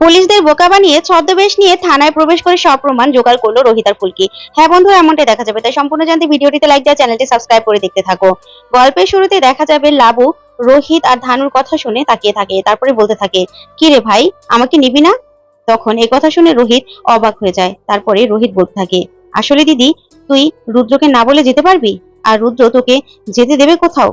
পুলিশদের বোকা বানিয়ে ছদ্মবেশ নিয়ে থানায় প্রবেশ করে সব প্রমাণ জোগাড় করল রোহিত আর ফুলকি। হ্যাঁ বন্ধু, এমনটাই দেখা যাবে। তাই সম্পূর্ণ জানতে ভিডিওটিতে লাইক দেওয়া চ্যানেলটি সাবস্ক্রাইব করে দেখতে থাকো। গল্পের শুরুতে দেখা যাবে লাবু, রোহিত আর ধানুর কথা শুনে তাকিয়ে থাকে, তারপরে বলতে থাকে, কি রে ভাই, আমাকে নিবি না? তখন এই কথা শুনে রোহিত অবাক হয়ে যায়। তারপরে রোহিত বলতে থাকে, আসলে দিদি, তুই রুদ্রকে না বলে যেতে পারবি? আর রুদ্র তোকে যেতে দেবে কোথাও?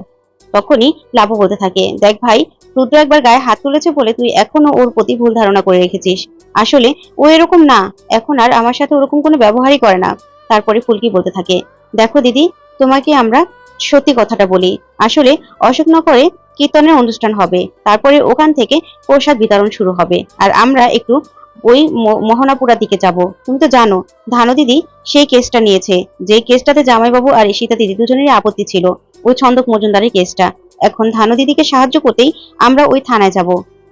তখনই লাবু বলতে থাকে, দেখ ভাই, রুদ্র একবার গায়ে হাত তুলেছে বলে তুই এখনও ওর প্রতি ভুল ধারণা করে রেখেছিস। আসলে ও এরকম না, এখন আর আমার সাথে ওরকম কোনো ব্যবহারই করে না। তারপরে ফুলকি বলতে থাকে, দেখো দিদি, তোমাকে আমরা সত্যি কথাটা বলি। আসলে অশোকনগরে কীর্তনের অনুষ্ঠান হবে, তারপরে ওখান থেকে প্রসাদ বিতরণ শুরু হবে। আর আমরা একটু ওই ম- মোহনাপুরার দিকে যাব। তুমি তো জানো, ধানো দিদি সেই কেসটা নিয়েছে। যে কেসটাতে জামাইবাবু আর ঈশিতা দিদি দুজনেরই আপত্তি ছিল। ওই ছন্দক মজুমদারের কেসটা। এখন ধানো দিদিকে সাহায্য করতেই আমরা ওই থানায় যাব।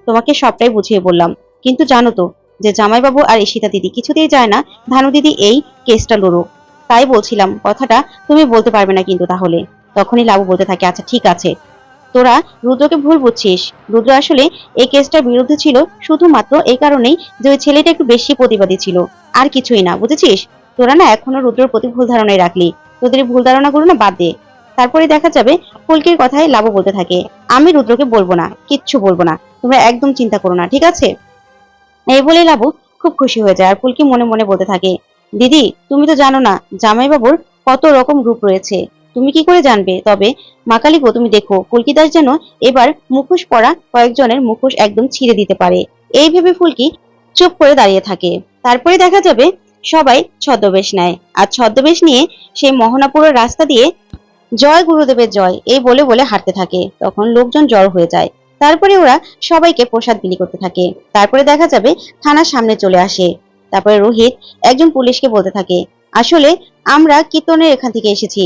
তোমাকে সবটাই বুঝিয়ে বললাম। কিন্তু জানো তো, যে জামাইবাবু আর ঈশিতা দিদি কিছুতেই যায় না ধানু দিদি এই কেসটা লড়ুক। তাই বলছিলাম, কথাটা তুমি বলতে পারবে না কিন্তু তাহলে। তখনই লাবু বলতে থাকে আচ্ছা ঠিক আছে। তোরা রুদ্রকে ভুল বুঝছিস। রুদ্র আসলে এই কেসটার বিরুদ্ধে ছিল শুধুমাত্র এই কারণেই যে ওই ছেলেটা একটু বেশি প্রতিবাদী ছিল। আর কিছুই না, বুঝেছিস? তোরা না এখনও রুদ্রের প্রতি ভুল ধারণায় রাখলি। তোদের ভুল ধারণাগুলো না বাদ দে। তারপরে দেখা যাবে ফুলকির কথায় লাবু বলতে থাকে। আমি রুদ্রকে বলব না, কিচ্ছু বলব না, তোমরা একদম চিন্তা করো না, ঠিক আছে? এই বলেই লাবু খুব খুশি হয়ে যায় আর ফুলকি মনে মনে বলতে থাকে, দিদি, তুমি তো জানো না, জামাইবাবুর কত রকম রূপ রয়েছে। তুমি কি করে জানবে? তবে মাকালিগো তুমি দেখো, ফুলকি দাস যেন এবার মুখোশ পরা কয়েকজনের মুখোশ একদম ছিঁড়ে দিতে পারে। এই ভেবে ফুলকি চুপ করে দাঁড়িয়ে থাকে। তারপরে দেখা যাবে সবাই ছদ্মবেশ নেয়। আর ছদ্মবেশ নিয়ে সেই মোহনাপুরের রাস্তা দিয়ে জয় গুরুদেবের জয়, এই বলে বলে হাঁটতে থাকে। তখন লোকজন জড়ো হয়ে যায়। তারপরে ওরা সবাইকে প্রসাদ বিলি করতে থাকে। তারপরে দেখা যাবে থানার সামনে চলে আসে। তারপরে রোহিত একজন পুলিশকে বলতে থাকে, আসলে আমরা কীর্তনের এখান থেকে এসেছি।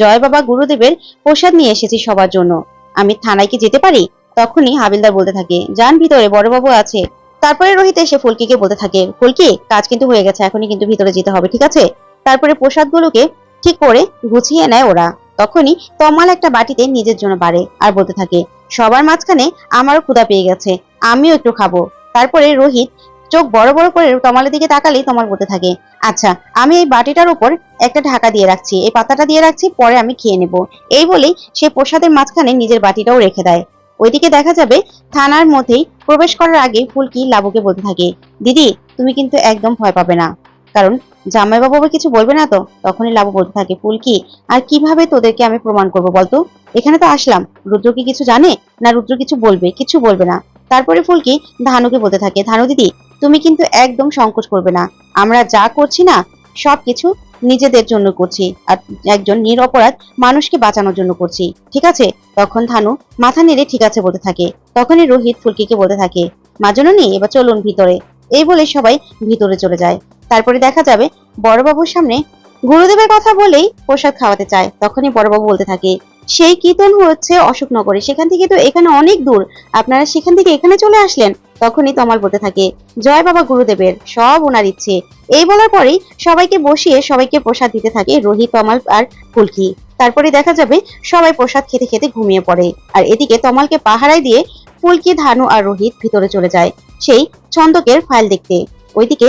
জয় বাবা গুরুদেবের প্রসাদ নিয়ে এসেছি সবার জন্য। আমি থানায় কি যেতে পারি? তখনই হাবিলদার বলতে থাকে, যান ভিতরে, বড়বাবু আছে। তারপরে রোহিত এসে ফুলকিকে বলতে থাকে, ফুলকি, কাজ কিন্তু হয়ে গেছে, এখনই কিন্তু ভিতরে যেতে হবে, ঠিক আছে? তারপরে প্রসাদগুলোকে ঠিক করে গুছিয়ে নেয় ওরা? তখনই তমাল একটা বাটিতে নিজের জন্য বাড়ে আর বলতে থাকে, সবার মাঝখানে আমারও ক্ষুধা পেয়ে গেছে, আমিও একটু খাব। তারপরে রোহিত চোখ বড় বড় করে তমালের দিকে তাকালেই তমাল বলতে থাকে আচ্ছা আমি এই বাটিটার উপর একটা ঢাকা দিয়ে রাখছি, এই পাতাটা দিয়ে রাখছি, পরে আমি খেয়ে নেব। এই বলেই সে প্রসাদের মাঝখানে নিজের বাটিটাও রেখে দেয়। ওইদিকে দেখা যাবে থানার মধ্যেই প্রবেশ করার আগে ফুলকি লাবুকে বলতে থাকে, দিদি, তুমি কিন্তু একদম ভয় পাবে না। কারণ জামাইবাবু আবার কিছু বলবে না তো? তখনই লাবু বলতে থাকে, ফুলকি, আর কীভাবে তোদেরকে আমি প্রমাণ করব বলতো? এখানে তো আসলাম। রুদ্র কি কিছু জানে? না রুদ্র কিছু বলবে? কিছু বলবে না। তারপরে ফুলকি ধানুকে বলতে থাকে, ধানু দিদি, তুমি কিন্তু একদম সংকোচ করবে না। আমরা যা করছি না সবকিছু নিজেদের জন্য করছি আর একজন নিরপরাধ মানুষকে বাঁচানোর জন্য করছি, ঠিক আছে? তখন ধানু মাথা নেড়ে, ঠিক আছে, বলতে থাকে। তখনই রোহিত ফুলকিকে বলতে থাকে মাজননী এবার চলুন ভিতরে। এই বলে সবাই ভিতরে চলে যায়। তারপরে দেখা যাবে বড়বাবুর সামনে গুরুদেবের কথা বলেই প্রসাদ খাওয়াতে চায়। তখনই বড়বাবু বলতে থাকে, সেই কীর্তন হচ্ছে অশোকনগরে, সেখান থেকে তো এখানে অনেক দূর। আপনারা সেখান থেকে এখানে চলে আসলেন? তখনই তমাল বলতে থাকে, জয় বাবা গুরুদেবের, সব ওনার ইচ্ছে। এই বলার পরেই সবাইকে বসিয়ে সবাইকে প্রসাদ দিতে থাকে রোহিত তমাল আর ফুলকি। তারপরে দেখা যাবে সবাই প্রসাদ খেতে খেতে ঘুমিয়ে পড়ে। আর এদিকে তমালকে পাহারায় দিয়ে ফুলকি, ধানু আর রোহিত ভিতরে চলে যায়। সেই ছন্দকের ফাইল দেখতে। ওইদিকে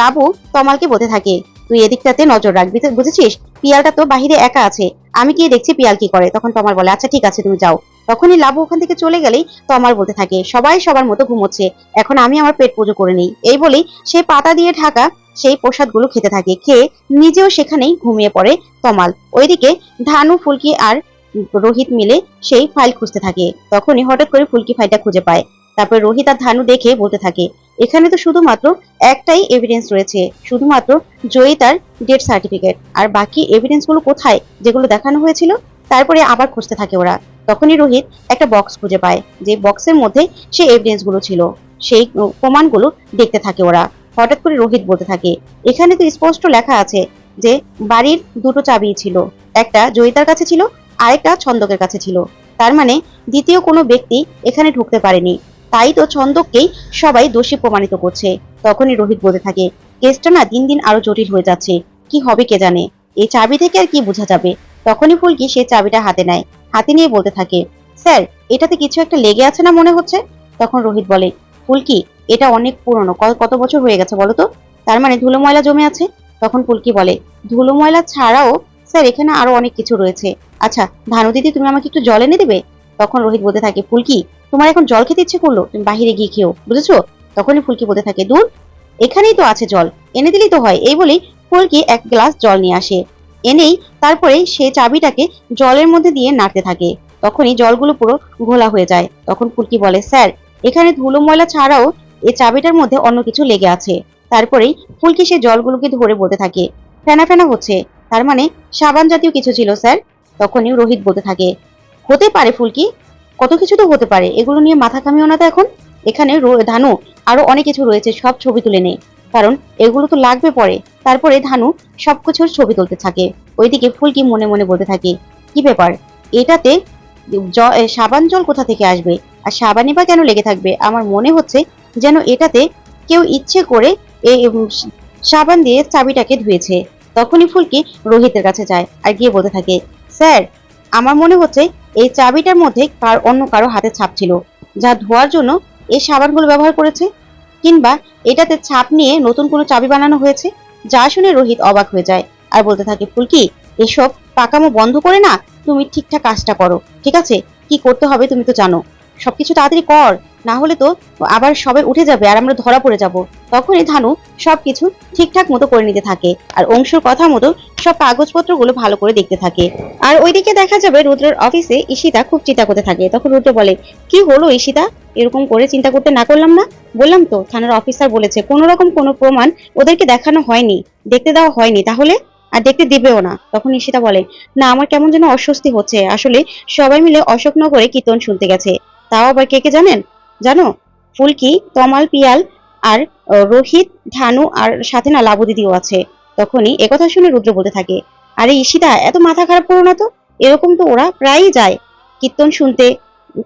লাবু তমালকে বলতে থাকে, তুই এদিকটাতে নজর রাখবি বুঝেছিস? পিয়ালটা তো বাহিরে একা আছে। আমি গিয়ে দেখছি পিয়াল কি করে। তখন তমাল বলে আচ্ছা ঠিক আছে, তুমি যাও। তখনই লাবু ওখান থেকে চলে গেলেই তমাল বলতে থাকে, সবাই সবার মতো ঘুমোচ্ছে, এখন আমি আমার পেট পুজো করে নিই। এই বলেই সে পাতা দিয়ে ঢাকা সেই প্রসাদগুলো খেতে থাকে, খেয়ে নিজেও সেখানেই ঘুমিয়ে পড়ে তমাল। ওইদিকে ধানু, ফুলকি আর রোহিত মিলে সেই ফাইল খুঁজতে থাকে। তখনই হঠাৎ করে ফুলকি ফাইলটা খুঁজে পায়। তারপর রোহিত আর ধানু দেখে বলতে থাকে এখানে তো শুধুমাত্র একটাই এভিডেন্স রয়েছে, শুধুমাত্র জয়িতার ডেথ সার্টিফিকেট আর বাকি এভিডেন্সগুলো কোথায়? যেগুলো দেখানো হয়েছিল, তারপরে আবার খুঁজতে থাকে ওরা। তখনই রোহিত একটা বক্স খুঁজে পায়, যে বক্সের মধ্যে সে এভিডেন্সগুলো ছিল। সেই প্রমাণগুলো দেখতে থাকে ওরা। হঠাৎ করে রোহিত বলতে থাকে, এখানে তো স্পষ্ট লেখা আছে যে বাড়ির দুটো চাবি ছিল। একটা জয়িতার কাছে ছিল, আরেকটা ছন্দকের কাছে ছিল। তার মানে দ্বিতীয় কোনো ব্যক্তি এখানে ঢুকতে পারেনি। তাই তো ছন্দককেই সবাই দোষী প্রমাণিত করছে। তখনই রোহিত বলতে থাকে, কেসটা না দিন দিন আরও জটিল হয়ে যাচ্ছে। কি হবে কে জানে? এই চাবি থেকে আর কি বোঝা যাবে? তখনই ফুলকি সে চাবিটা হাতে নেয়। হাতে নিয়ে বলতে থাকে, স্যার, এটাতে কিছু একটা লেগে আছে না মনে হচ্ছে? তখন রোহিত বলে, ফুলকি, এটা অনেক পুরনো কত বছর হয়ে গেছে বলো তো? তার মানে ধুলো ময়লা জমে আছে? তখন ফুলকি বলে, ধুলো ময়লা ছাড়াও, স্যার, এখানে আরও অনেক কিছু রয়েছে। আচ্ছা ধানু দিদি, তুমি আমাকে একটু জল এনে দেবে? তখন রোহিত বলতে থাকে, ফুলকি তোমার এখন জল খেতে ইচ্ছে করল? তুমি বাহিরে গিয়ে খেও, বুঝেছ? তখনই ফুলকি বলতে থাকে, দূর, এখানেই তো আছে জল। এনে দিলেই তো হয়। এই বলেই ফুলকি এক গ্লাস জল নিয়ে আসে। এনেই তারপরে সে চাবিটাকে জলের মধ্যে দিয়ে নাড়তে থাকে। তখনই জলগুলো পুরো ঘোলা হয়ে যায়। তখন ফুলকি বলে, স্যার, এখানে ধুলো ময়লা ছাড়াও এই চাবিটার মধ্যে অন্য কিছু লেগে আছে। তারপরেই ফুলকি সে জলগুলোকে ধরে বলতে থাকে, ফেনা ফেনা হচ্ছে। তার মানে সাবান জাতীয় কিছু ছিল, স্যার? তখনই রোহিত বলতে থাকে, হতে পারে ফুলকি কত কিছু তো হতে পারে। এগুলো নিয়ে মাথা কামিও না তো এখন? এখানে ধানু আরও অনেক কিছু রয়েছে, সব ছবি তুলে নে। কারণ এগুলো তো লাগবে পরে। তারপরে ধানু সবকিছুর ছবি তুলতে থাকে। ওইদিকে ফুলকি মনে মনে বলতে থাকে, কি ব্যাপার? এটাতে সাবান জল কোথা থেকে আসবে? আর সাবানই বা কেন লেগে থাকবে? আমার মনে হচ্ছে যেন এটাতে কেউ ইচ্ছে করে এই সাবান দিয়ে চাবিটাকে ধুয়েছে। তখনই ফুলকি রোহিতের কাছে যায় আর গিয়ে বলতে থাকে, স্যার আমার মনে হচ্ছে এই চাবিটার মধ্যে কার অন্য কারও হাতে ছাপ ছিল, যা ধোয়ার জন্য এই সাবানগুলো ব্যবহার করেছে, কিংবা এটাতে ছাপ নিয়ে নতুন কোনো চাবি বানানো হয়েছে, যা শুনে রোহিত অবাক হয়ে যায় আর বলতে থাকে, ফুলকি, এসব পাকামো বন্ধ করে না, তুমি ঠিকঠাক কাজটা করো, ঠিক আছে? কি করতে হবে তুমি তো জানো। সবকিছু তাড়াতাড়ি কর, না হলে তো আবার সবাই উঠে যাবে আর আমরা ধরা পড়ে যাব। তখনই ধানু সবকিছু ঠিকঠাক মতো করে নিতে থাকে আর অংশুর কথা মতো সব কাগজপত্রগুলো ভালো করে দেখতে থাকে। আর ওইদিকে দেখা যাবে রুদ্রের অফিসে ঈশিতা খুব চিন্তা করতে থাকে। তখন রুদ্র বলে, কি হলো ঈশিতা? এরকম করে চিন্তা করতে না করলাম না? বললাম তো, থানার অফিসার বলেছে কোনো রকম কোনো প্রমাণ ওদেরকে দেখানো হয়নি। দেখতে দেওয়া হয়নি তাহলে? আর দেখতে দিবেও না। তখন ঈশিতা বলে, না, আমার কেমন যেন অস্বস্তি হচ্ছে। আসলে সবাই মিলে অশোকনগরে কীর্তন শুনতে গেছে। তাও আবার কে কে জানেন? জানো? ফুলকি, তমাল, পিয়াল আর রোহিত, ধানু আর সাথে না লাবু দিদিও আছে। তখনই একথা শুনে রুদ্র বলতে থাকে, আরে ঈশিতা, এত মাথা খারাপ করো না তো। এরকম তো ওরা প্রায়ই যায়। কীর্তন শুনতে,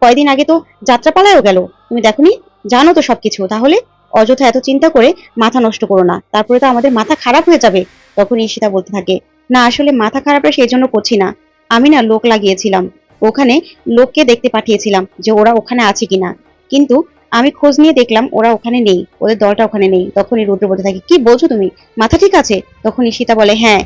কয়দিন আগে তো যাত্রাপালায়ও গেল। তুমি দেখোনি? জানো তো সবকিছু। তাহলে অযথা এত চিন্তা করে মাথা নষ্ট করো না। তারপরে তো আমাদের মাথা খারাপ হয়ে যাবে। তখন ঈশিতা বলতে থাকে, না, আসলে মাথা খারাপটা সেই জন্য করছি না। আমি না লোক লাগিয়েছিলাম। ওখানে লোককে দেখতে পাঠিয়েছিলাম যে ওরা ওখানে আছে কিনা। কিন্তু আমি খোঁজ নিয়ে দেখলাম ওরা ওখানে নেই, ওদের দলটা ওখানে নেই। তখনই রুদ্র বলতে থাকে, কি বলছো তুমি? মাথা ঠিক আছে? তখন ঈশিতা বলে হ্যাঁ।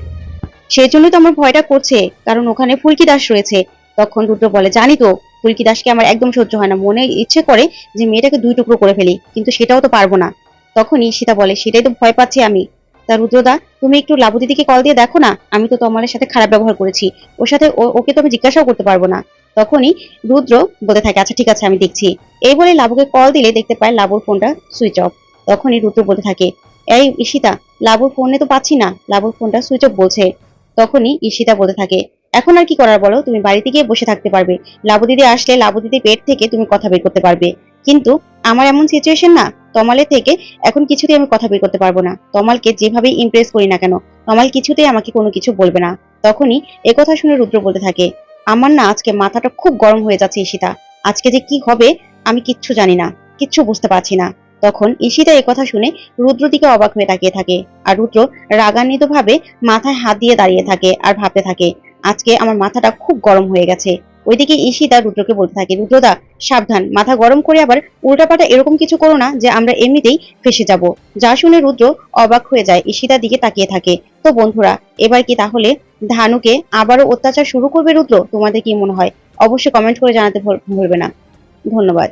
সেই জন্যই তো আমার ভয়টা করছে, কারণ ওখানে ফুলকি দাস রয়েছে। তখন রুদ্র বলে, জানি তো, ফুলকি দাসকে আমার একদম সহ্য হয় না। মনে ইচ্ছে করে যে মেয়েটাকে দুই টুকরো করে ফেলি, কিন্তু সেটাও তো পারব না। তখন ঈশিতা বলে, সেটাই তো ভয় পাচ্ছি আমি। তা রুদ্রদা, তুমি একটু লাবু দিদিকে কল দিয়ে দেখো না, আমি তো তোমার সাথে খারাপ ব্যবহার করেছি। ওর সাথে ওকে তো আমি জিজ্ঞাসাও করতে পারব না। তখনই রুদ্র বলতে থাকে আচ্ছা ঠিক আছে, আমি দেখছি। এই বলে লাবুকে কল দিলে দেখতে পায় লাবুর ফোনটা সুইচ অফ তখনই রুদ্র বলতে থাকে, এই ঈশিতা, লাবুর ফোনে তো পাচ্ছি না। লাবুর ফোনটা সুইচ অফ বলছে। তখনই ঈশিতা বলতে থাকে, এখন আর কি করার বলো? তুমি বাড়িতে গিয়ে বসে থাকতে পারবে। লাবু দিদি আসলে লাবু দিদি পেট থেকে তুমি কথা বের করতে পারবে। কিন্তু আমার এমন সিচুয়েশন না? তমালের থেকে এখন কিছুতেই আমি কথা বের করতে পারব না। তমালকে যেভাবে ইমপ্রেস করি না কেন, তমাল কিছুতেই আমাকে কোনো কিছু বলবে না। তখনই একথা শুনে রুদ্র বলতে থাকে আমার না আজকে মাথাটা খুব গরম হয়ে যাচ্ছে ঈশিতা। আজকে যে কি হবে, আমি কিচ্ছু জানি না, কিচ্ছু বুঝতে পারছি না। তখন ঈশিতা কথা শুনে রুদ্র দিকে অবাক হয়ে তাকিয়ে থাকে আর রুদ্র রাগান্বিত ভাবে মাথায় হাত দিয়ে দাঁড়িয়ে থাকে আর ভাবতে থাকে, আজকে আমার মাথাটা খুব গরম হয়ে গেছে। ওইদিকে ঈশিতা রুদ্রকে বলতে থাকে রুদ্রদা সাবধান, মাথা গরম করে আবার উল্টাপাটা এরকম কিছু করো না যে আমরা এমনিতেই ফেসে যাব। যা শুনে রুদ্র অবাক হয়ে যায়, ঈশিতার দিকে তাকিয়ে থাকে। তো বন্ধুরা, এবার কি তাহলে ধানুকে আবারও অত্যাচার শুরু করবে রুদ্র? তোমাদের কি মনে হয়? অবশ্যই কমেন্ট করে জানাতে ভুল- ভুলবে না। ধন্যবাদ।